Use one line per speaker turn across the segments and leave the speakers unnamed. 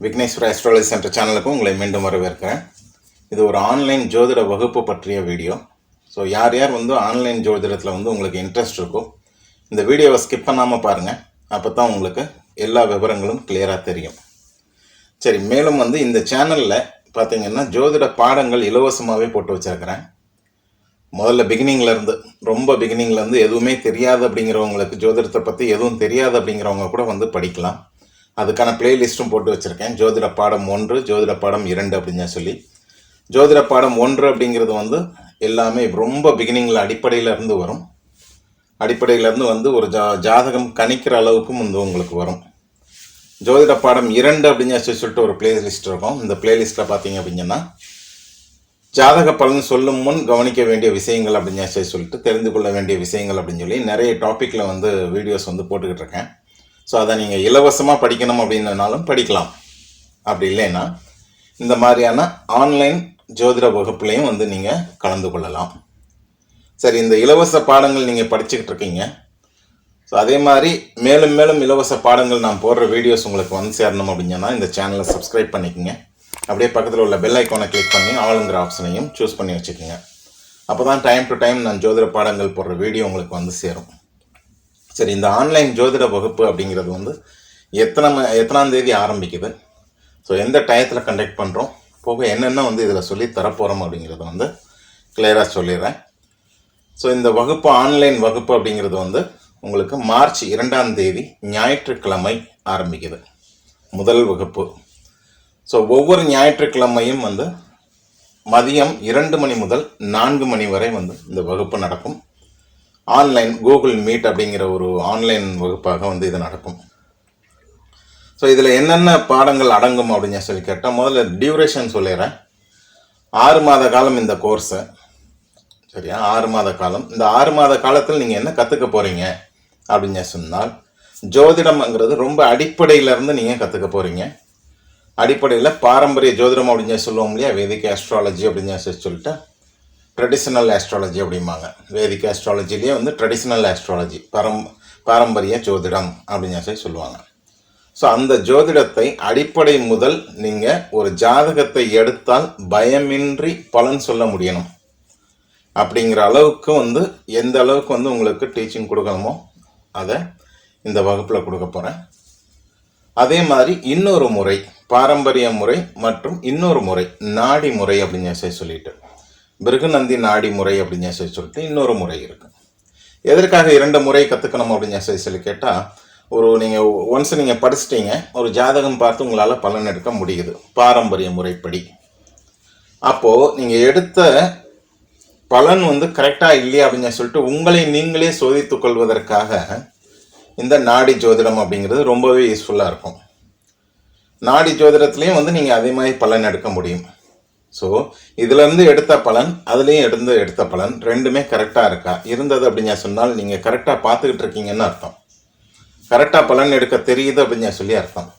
Vigneshwara astrology centre சேனலுக்கும் உங்களை மீண்டும் வரவேற்கிறேன். இது ஒரு ஆன்லைன் ஜோதிட வகுப்பு பற்றிய வீடியோ ஸோ யார் யார் வந்து ஆன்லைன் ஜோதிடத்தில் வந்து உங்களுக்கு இன்ட்ரெஸ்ட் இருக்கோ இந்த வீடியோவை ஸ்கிப் பண்ணாமல் பாருங்கள் அப்போ தான் உங்களுக்கு எல்லா விவரங்களும் கிளியராக தெரியும். சரி மேலும் வந்து இந்த சேனலில் பார்த்தீங்கன்னா ஜோதிட பாடங்கள் இலவசமாகவே போட்டு வச்சுருக்கிறேன். முதல்ல பிகினிங்லேருந்து ரொம்ப பிகினிங்லேருந்து எதுவுமே தெரியாது அப்படிங்கிறவங்களுக்கு ஜோதிடத்தை பற்றி எதுவும் தெரியாது அப்படிங்கிறவங்க கூட வந்து படிக்கலாம். அதுக்கான பிளேலிஸ்ட்டும் போட்டு வச்சுருக்கேன். ஜோதிட பாடம் ஒன்று ஜோதிட பாடம் இரண்டு அப்படின்னு சொல்லி. ஜோதிட பாடம் ஒன்று அப்படிங்கிறது வந்து எல்லாமே ரொம்ப பிகினிங்கில் அடிப்படையிலேருந்து வரும். அடிப்படையிலேருந்து வந்து ஒரு ஜா ஜாதகம் கணிக்கிற அளவுக்கும் வந்து உங்களுக்கு வரும். ஜோதிட பாடம் இரண்டு அப்படின்னு சொல்லி சொல்லிட்டு ஒரு பிளேலிஸ்ட் இருக்கும். இந்த பிளேலிஸ்ட்டில் பார்த்தீங்க அப்படின்னா ஜாதக பலன் சொல்லும் முன் கவனிக்க வேண்டிய விஷயங்கள் அப்படின்னு சொல்லி சொல்லிட்டு தெரிந்து கொள்ள வேண்டிய விஷயங்கள் அப்படின்னு சொல்லி நிறைய டாப்பிக்கில் வந்து வீடியோஸ் வந்து போட்டுக்கிட்டு இருக்கேன். ஸோ அதை நீங்கள் இலவசமாக படிக்கணும் அப்படின்னாலும் படிக்கலாம். அப்படி இல்லைன்னா இந்த மாதிரியான ஆன்லைன் ஜோதிட வகுப்புலையும் வந்து நீங்கள் கலந்து கொள்ளலாம். சரி இந்த இலவச பாடங்கள் நீங்கள் படிச்சுக்கிட்டு இருக்கீங்க. ஸோ அதே மாதிரி மேலும் மேலும் இலவச பாடங்கள் நான் போடுற வீடியோஸ் உங்களுக்கு வந்து சேரணும் அப்படின்னா இந்த சேனலை சப்ஸ்கிரைப் பண்ணிக்கோங்க. அப்படியே பக்கத்தில் உள்ள பெல் ஐக்கானை கிளிக் பண்ணி ஆளுங்கிற ஆப்ஷனையும் சூஸ் பண்ணி வச்சுக்கோங்க. அப்போ தான் டைம் டு டைம் நான் ஜோதிட பாடங்கள் போடுற வீடியோ உங்களுக்கு வந்து சேரும். சரி இந்த ஆன்லைன் ஜோதிட வகுப்பு அப்படிங்கிறது வந்து எத்தனை ம- எத்தனாம் தேதி ஆரம்பிக்குது? ஸோ எந்த டயத்தில் கண்டக்ட் பண்ணுறோம் போக என்னென்ன வந்து இதில் சொல்லி தரப்போகிறோம் அப்படிங்கிறத வந்து கிளியராக சொல்லிடுறேன். ஸோ இந்த வகுப்பு ஆன்லைன் வகுப்பு அப்படிங்கிறது வந்து உங்களுக்கு மார்ச் இரண்டாம் தேதி ஞாயிற்றுக்கிழமை ஆரம்பிக்குது. முதல் வகுப்பு. ஸோ ஒவ்வொரு ஞாயிற்றுக்கிழமையும் வந்து மதியம் இரண்டு மணி முதல் நான்கு மணி வரை வந்து இந்த வகுப்பு நடக்கும். ஆன்லைன் கூகுள் மீட் அப்படிங்கிற ஒரு ஆன்லைன் வகுப்பாக வந்து இது நடக்கும். ஸோ இதில் என்னென்ன பாடங்கள் அடங்கும் அப்படின்னு சொல்லி கேட்டால் முதல்ல டியூரேஷன் சொல்லிடுறேன். ஆறு மாத காலம் இந்த கோர்ஸு சரியா? ஆறு மாத காலம். இந்த ஆறு மாத காலத்தில் நீங்கள் என்ன கற்றுக்க போகிறீங்க அப்படின்னு சொன்னால் ஜோதிடம்ங்கிறது ரொம்ப அடிப்படையிலேருந்து நீங்கள் கற்றுக்க போகிறீங்க அடிப்படையில் பாரம்பரிய ஜோதிடம் அப்படின்னு சொல்லுவோம் இல்லையா? வேதிக் ஆஸ்ட்ராலஜி அப்படின்னு சொல்லி சொல்லிட்டு ட்ரெடிஷ்னல் ஆஸ்ட்ராலஜி அப்படிம்பாங்க. வேதிக் ஆஸ்ட்ராலஜிலேயே வந்து ட்ரெடிஷ்னல் ஆஸ்ட்ராலஜி பரம் பாரம்பரிய ஜோதிடம் அப்படின்னு சொல்லி சொல்லுவாங்க. ஸோ அந்த ஜோதிடத்தை அடிப்படை முதல் நீங்கள் ஒரு ஜாதகத்தை எடுத்தால் பயமின்றி பலன் சொல்ல முடியணும். அப்படிங்கிற அளவுக்கு வந்து எந்த அளவுக்கு வந்து உங்களுக்கு டீச்சிங் கொடுக்கணுமோ அதை இந்த வகுப்பில் கொடுக்க போகிறேன் அதே மாதிரி இன்னொரு முறை பாரம்பரிய முறை மற்றும் இன்னொரு முறை நாடி முறை அப்படின்னு சொல்லி சொல்லிட்டு பிருகுநந்தி நாடி முறை அப்படின்னு சொல்லி சொல்லிட்டு இன்னொரு முறை இருக்குது எதற்காக இரண்டு முறை கற்றுக்கணும் அப்படின்னு சொல்லி சொல்லி கேட்டால் ஒரு நீங்கள் ஒன்ஸ் நீங்கள் படிச்சிட்டீங்க ஒரு ஜாதகம் பார்த்து உங்களால் பலன் எடுக்க முடியுது பாரம்பரிய முறைப்படி. அப்போது நீங்கள் எடுத்த பலன் வந்து கரெக்டாக இல்லையா அப்படின்னு சொல்லிட்டு உங்களை நீங்களே சோதித்துக் கொள்வதற்காக இந்த நாடி ஜோதிடம் அப்படிங்கிறது ரொம்பவே யூஸ்ஃபுல்லாக இருக்கும். நாடி ஜோதிடத்துலேயும் வந்து நீங்கள் அதே மாதிரி பலன் எடுக்க முடியும். ஸோ இதுலேருந்து எடுத்த பலன் அதுலேயும் எடுத்து எடுத்த பலன் ரெண்டுமே கரெக்டாக இருக்கா? இருந்தது அப்படின்னு சொன்னால் நீங்கள் கரெக்டாக பார்த்துக்கிட்டு இருக்கீங்கன்னு அர்த்தம். கரெக்டாக பலன் எடுக்க தெரியுது அப்படின்னு சொல்லி அர்த்தம்.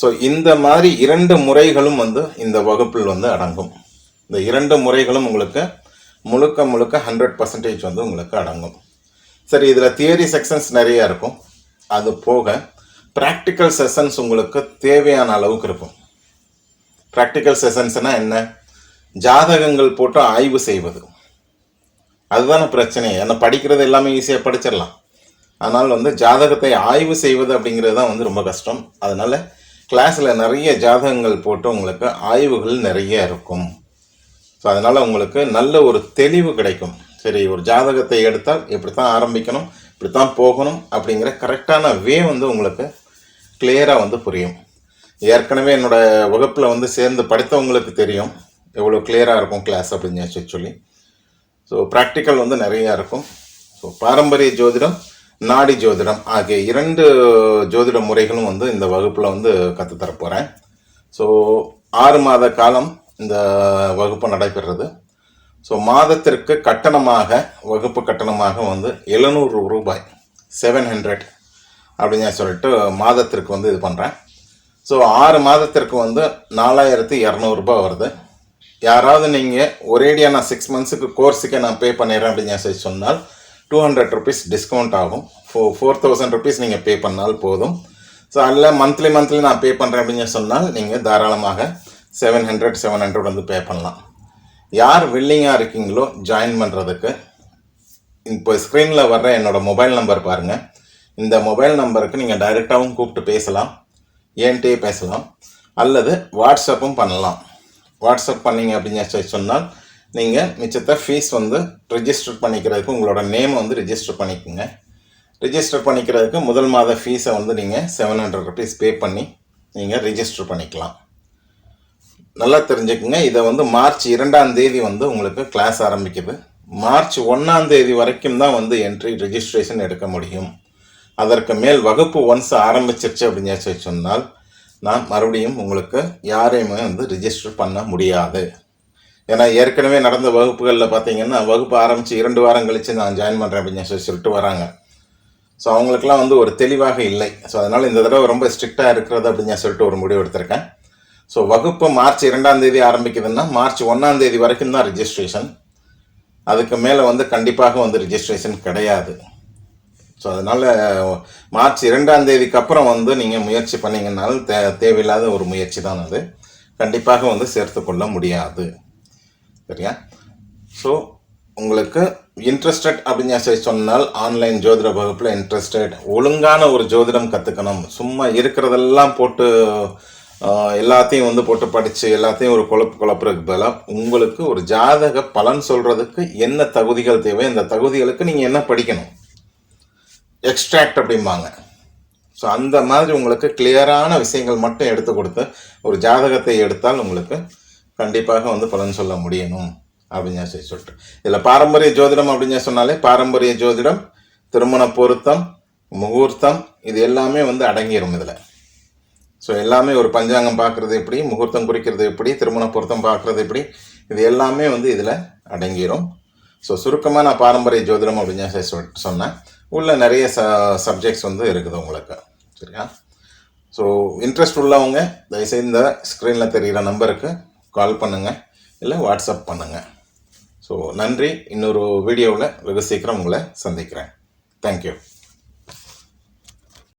ஸோ இந்த மாதிரி இரண்டு முறைகளும் வந்து இந்த வகுப்பில் வந்து அடங்கும். இந்த இரண்டு முறைகளும் உங்களுக்கு முழுக்க முழுக்க ஹண்ட்ரட் பர்சன்டேஜ் வந்து உங்களுக்கு அடங்கும். சரி இதில் தியரி செக்ஷன்ஸ் நிறைய இருக்கும். அது போக ப்ராக்டிக்கல் செஷன்ஸ் உங்களுக்கு தேவையான அளவுக்கு இருக்கும். ப்ராக்டிக்கல் செஷன்ஸ்னால் என்ன? ஜாதகங்கள் போட்டு ஆய்வு செய்வது. அதுதானே பிரச்சனை. ஏன்னா படிக்கிறது எல்லாமே ஈஸியாக படிச்சிடலாம். ஆனால் வந்து ஜாதகத்தை ஆய்வு செய்வது அப்படிங்கிறது தான் வந்து ரொம்ப கஷ்டம். அதனால் கிளாஸில் நிறைய ஜாதகங்கள் போட்டு உங்களுக்கு ஆய்வுகள் நிறைய இருக்கும். ஸோ அதனால் உங்களுக்கு நல்ல ஒரு தெளிவு கிடைக்கும். சரி ஒரு ஜாதகத்தை எடுத்தால் இப்படி தான் ஆரம்பிக்கணும் இப்படி தான் போகணும் அப்படிங்கிற கரெக்டான வே வந்து உங்களுக்கு கிளியராக வந்து புரியும். ஏற்கனவே என்னோட வகுப்பில் வந்து சேர்ந்து படித்தவங்களுக்கு தெரியும். எவ்வளோ கிளியராக இருக்கும் கிளாஸ் அப்படின்னு சொல்லி சொல்லி ஸோ ப்ராக்டிக்கல் வந்து நிறையா இருக்கும். ஸோ பாரம்பரிய ஜோதிடம் நாடி ஜோதிடம் ஆகிய இரண்டு ஜோதிட முறைகளும் வந்து இந்த வகுப்பில் வந்து கற்றுத்தர போகிறேன் ஸோ ஆறு மாத காலம் இந்த வகுப்பு நடைபெறுறது. ஸோ மாதத்திற்கு கட்டணமாக வகுப்பு கட்டணமாக வந்து எழுநூறு ரூபாய் செவன் ஹண்ட்ரட் அப்படின்னு சொல்லிட்டு மாதத்திற்கு வந்து இது பண்ணுறேன் ஸோ ஆறு மாதத்திற்கு வந்து நாலாயிரத்தி இரநூறுபா வருது. யாராவது நீங்கள் ஒரேடியாக நான் சிக்ஸ் மந்த்ஸுக்கு கோர்ஸுக்கே நான் பே பண்ணிடுறேன் அப்படின்னு சொல்லி சொன்னால் டூ ஹண்ட்ரட் ருபீஸ் டிஸ்கவுண்ட் ஆகும். ஃபோ ஃபோர் தௌசண்ட் ருபீஸ் நீங்கள் பே பண்ணால் போதும். ஸோ அதில் மந்த்லி மந்த்லி நான் பே பண்ணுறேன் அப்படின்னு சொன்னால் நீங்கள் தாராளமாக செவன் ஹண்ட்ரட் செவன் ஹண்ட்ரட் வந்து பே பண்ணலாம். யார் வில்லிங்காக இருக்கீங்களோ ஜாயின் பண்ணுறதுக்கு இப்போ ஸ்க்ரீனில் வர்ற என்னோடய மொபைல் நம்பர் பாருங்கள் இந்த மொபைல் நம்பருக்கு நீங்கள் டைரெக்டாகவும் கூப்பிட்டு பேசலாம். ஏன்ட்டே பேசலாம். அல்லது வாட்ஸ்அப்பும் பண்ணலாம். வாட்ஸ்அப் பண்ணீங்க அப்படின்னு சொல்லி சொன்னால் நீங்கள் மிச்சத்தை ஃபீஸ் வந்து ரிஜிஸ்டர் பண்ணிக்கிறதுக்கு உங்களோட நேமை வந்து ரிஜிஸ்டர் பண்ணிக்கோங்க. ரிஜிஸ்டர் பண்ணிக்கிறதுக்கு முதல் மாத ஃபீஸை வந்து நீங்கள் செவன் ஹண்ட்ரட் ருபீஸ் பே பண்ணி நீங்கள் ரிஜிஸ்டர் பண்ணிக்கலாம். நல்லா தெரிஞ்சுக்குங்க. இதை வந்து மார்ச் இரண்டாம் தேதி வந்து உங்களுக்கு கிளாஸ் ஆரம்பிக்குது. மார்ச் ஒன்றாம் தேதி வரைக்கும் தான் வந்து என்ட்ரி ரிஜிஸ்ட்ரேஷன் எடுக்க முடியும். அதற்கு மேல் வகுப்பு ஒன்ஸ் ஆரம்பிச்சிருச்சு அப்படின்னு சொல்லி சொன்னால் நான் மறுபடியும் உங்களுக்கு யாரையுமே வந்து ரிஜிஸ்டர் பண்ண முடியாது. ஏன்னா ஏற்கனவே நடந்த வகுப்புகளில் பார்த்தீங்கன்னா வகுப்பு ஆரம்பித்து இரண்டு வாரம் கழித்து நான் ஜாயின் பண்ணுறேன் அப்படின்னு சொல்லி சொல்லிட்டு வராங்க. ஸோ அவங்களுக்குலாம் வந்து ஒரு தெளிவாக இல்லை. ஸோ அதனால் இந்த தடவை ரொம்ப ஸ்ட்ரிக்டாக இருக்கிறது அப்படின்னு சொல்லிட்டு ஒரு முடிவு எடுத்திருக்கேன். ஸோ வகுப்பு மார்ச் இரண்டாம் தேதி ஆரம்பிக்குதுன்னா மார்ச் ஒன்றாம் தேதி வரைக்கும் தான் ரிஜிஸ்ட்ரேஷன் அதுக்கு மேலே வந்து கண்டிப்பாக வந்து ரிஜிஸ்ட்ரேஷன் கிடையாது. ஸோ அதனால் மார்ச் இரண்டாம் தேதிக்கு அப்புறம் வந்து நீங்கள் முயற்சி பண்ணீங்கன்னாலும் தே தேவையில்லாத ஒரு முயற்சி தான் அது. கண்டிப்பாக வந்து சேர்த்து கொள்ள முடியாது. சரியா? ஸோ உங்களுக்கு இன்ட்ரெஸ்டட் அப்படின்னு சொல்லி சொன்னால் ஆன்லைன் ஜோதிட வகுப்பில் இன்ட்ரெஸ்டட் ஒழுங்கான ஒரு ஜோதிடம் கற்றுக்கணும் சும்மா இருக்கிறதெல்லாம் போட்டு எல்லாத்தையும் வந்து போட்டு படித்து எல்லாத்தையும் ஒரு குழப்பு குழப்புறதுக்கு பதிலாக உங்களுக்கு ஒரு ஜாதக பலன் சொல்கிறதுக்கு என்ன தகுதிகள் தேவை? இந்த தகுதிகளுக்கு நீங்கள் என்ன படிக்கணும்? எக்ஸ்ட்ராக்ட் அப்படிம்பாங்க. ஸோ அந்த மாதிரி உங்களுக்கு கிளியரான விஷயங்கள் மட்டும் எடுத்து கொடுத்து ஒரு ஜாதகத்தை எடுத்தால் உங்களுக்கு கண்டிப்பாக வந்து பலன் சொல்ல முடியணும் அப்படின்னு சொல்லி சொல்லிட்டு இதில் பாரம்பரிய ஜோதிடம் அப்படின்னு சொன்னாலே பாரம்பரிய ஜோதிடம் திருமண பொருத்தம் முகூர்த்தம் இது எல்லாமே வந்து அடங்கிரும் இதில். ஸோ எல்லாமே ஒரு பஞ்சாங்கம் பார்க்குறது எப்படி முகூர்த்தம் குறிக்கிறது எப்படி திருமண பொருத்தம் பார்க்குறது எப்படி இது எல்லாமே வந்து இதில் அடங்கிரும். ஸோ சுருக்கமாக நான் பாரம்பரிய ஜோதிடம் அப்படின்னு சொல்லி சொல் சொன்னேன். உள்ள நிறைய ச சப்ஜெக்ட்ஸ் வந்து இருக்குது உங்களுக்கு. சரியா? ஸோ இன்ட்ரெஸ்ட் உள்ளவங்க தயவுசெய்து இந்த ஸ்க்ரீனில் தெரிகிற நம்பருக்கு கால் பண்ணுங்கள் இல்லை வாட்ஸ்அப் பண்ணுங்கள் ஸோ நன்றி. இன்னொரு வீடியோவில் வெகு சீக்கிரம் உங்களை சந்திக்கிறேன். தேங்க்யூ